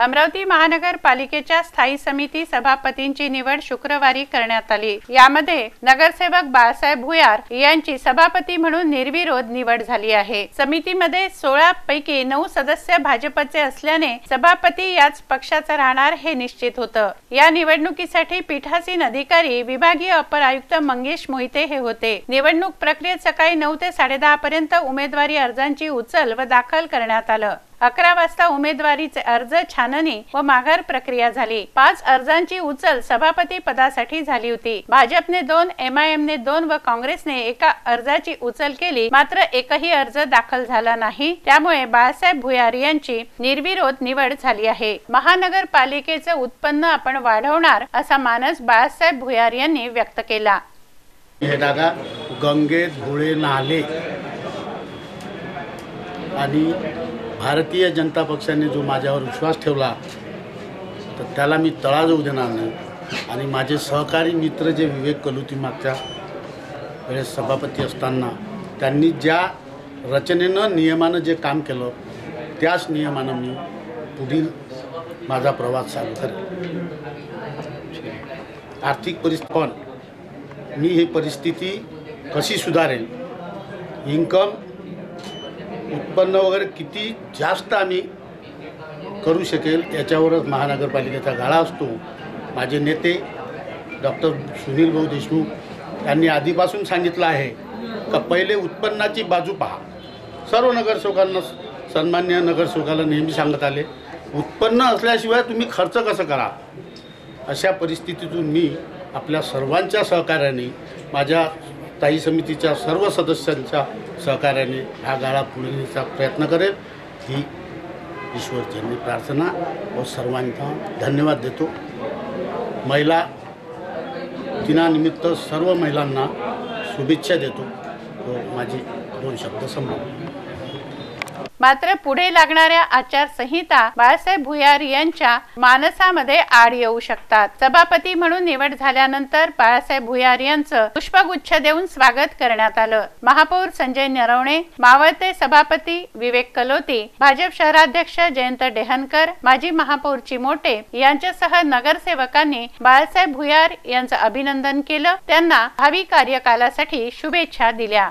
अमरावती महानगरपालिकेच्या स्थायी समिती सभापतींची निवड शुक्रवारी करण्यात आली. यामध्ये नगरसेवक बाळासाहेब भुयार यांची सभापती म्हणून निर्विरोध निवड झाली आहे. समितीमध्ये सोळा पैकी नऊ सदस्य भाजपचे असल्याने सभापती याच पक्षाचा राहणार हे निश्चित होतं. या निवडणुकीसाठी पीठासीन अधिकारी विभागीय अपर आयुक्त मंगेश मोहिते हे होते. निवडणूक प्रक्रियेत सकाळी नऊ ते साडेदहा पर्यंत उमेदवारी अर्जांची उचल व दाखल करण्यात आलं. अकरा वाजता उमेदवारीचे अर्ज छाननी व माघार प्रक्रिया झाली. पाच अर्जांची उचल सभापती पदासाठी झाली होती. भाजपने दोन एम आय एम ने दोन व काँग्रेसने एका अर्जाची उचल केली. मात्र एकही अर्ज दाखल झाला नाही. त्यामुळे बाळासाहेब भुयार यांची निर्विरोध निवड झाली आहे. महानगरपालिकेचे उत्पन्न आपण वाढवणार असा मानस बाळासाहेब भुयार यांनी व्यक्त केला. हे दादा गंगे धुळे नाले आणि भारतीय जनता पक्षाने जो माझ्यावर विश्वास ठेवला तर त्याला मी तळा जाऊ देणार नाही. आणि माझे सहकारी मित्र जे विवेक कलुती मागच्या वेळेस सभापती असताना त्यांनी ज्या रचनेनं नियमानं जे काम केलं त्याच नियमानं मी पुढील माझा प्रवास चालू करेन. आर्थिक परिस्थिती पण मी ही परिस्थिती कशी सुधारेल इन्कम उत्पन्न वगैरे किती जास्त आम्ही करू शकेल याच्यावरच महानगरपालिकेचा गाळा असतो. माझे नेते डॉक्टर सुनील भाऊ देशमुख यांनी आधीपासून सांगितलं आहे का पहिले उत्पन्नाची बाजू पहा. सर्व नगरसेवकांना सन्मान्य नगरसेवकाला नेहमी सांगत आले उत्पन्न असल्याशिवाय तुम्ही खर्च कसं करा? अशा परिस्थितीतून मी आपल्या सर्वांच्या सहकार्याने माझ्या स्थायी समितीच्या सर्व सदस्यांच्या सहकार्याने हा गाळा पुढे नेण्याचा प्रयत्न करेल. ही ईश्वरचरणी प्रार्थना व सर्वांना धन्यवाद देतो. महिला दिनानिमित्त सर्व महिलांना शुभेच्छा देतो. व माझी दोन शब्द संपवतो. मात्र पुढे लागणाऱ्या आचारसंहिता बाळासाहेब भुयार यांच्या मानसामध्ये आड येऊ शकतात. सभापती म्हणून निवड झाल्यानंतर बाळासाहेब भुयार यांचं पुष्पगुच्छ देऊन स्वागत करण्यात आलं. महापौर संजय नरवणे मावळते सभापती विवेक कलोती भाजप शहराध्यक्ष जयंत डेहनकर माजी महापौर चिमोटे यांच्यासह नगरसेवकांनी बाळासाहेब भुयार यांचं अभिनंदन केलं. त्यांना भावी कार्यकालासाठी शुभेच्छा दिल्या.